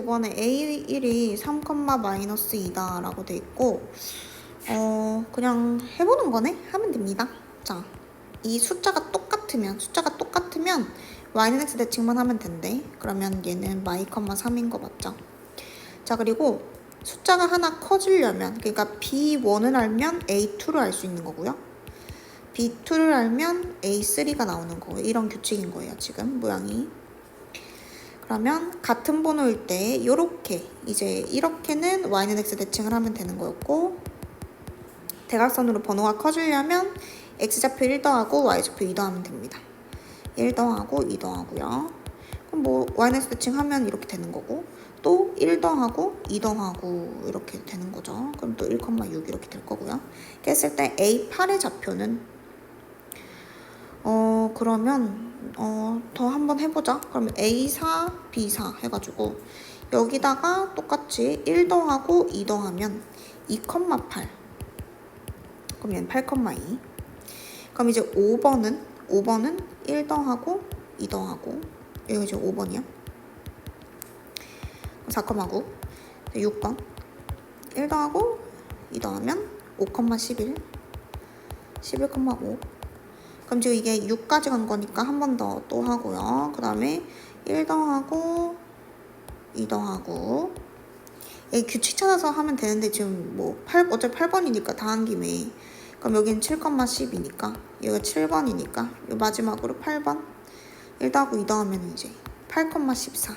이번에 A1이 3, 라고 돼 있고 어 그냥 해보는 거네? 하면 됩니다. 자 이 숫자가 똑같으면 숫자가 똑같으면 y는 x 대칭만 하면 된대. 그러면 얘는 y, 3인 거 맞죠? 자 그리고 숫자가 하나 커지려면 그러니까 b1을 알면 a2를 알 수 있는 거고요. b2를 알면 a3가 나오는 거예요 이런 규칙인 거예요 지금 모양이 그러면 같은 번호일 때 이렇게 이제 이렇게는 y는 x 대칭을 하면 되는 거였고 대각선으로 번호가 커지려면 x좌표 1 더하고 y좌표 2 더하면 됩니다. 1 더하고 2 더하고요. 그럼 뭐 y는 x 대칭 하면 이렇게 되는 거고 또 1 더하고 2 더하고 이렇게 되는 거죠. 그럼 또 1,6 이렇게 될 거고요. 이렇게 했을 때 a8의 좌표는 어 그러면 어 더 한번 해보자. 그러면 A4, B4 해가지고 여기다가 똑같이 1 더하고 2 더하면 2,8 그럼 얘는 8,2 그럼 이제 5번은 5번은 1 더하고 2 더하고 여기 이제 5번이야. 4,9 6번. 1 더하고 2 더하면 5,11 11,5 그럼 지금 이게 6까지 간 거니까 한 번 더 또 하고요. 그 다음에 1 더하고 2 더하고. 이 규칙 찾아서 하면 되는데 지금 뭐 8, 어차피 8번이니까 다 한 김에. 그럼 여기는 7,10이니까. 여기가 7번이니까. 마지막으로 8번. 1 더하고 2 더하면 이제 8,14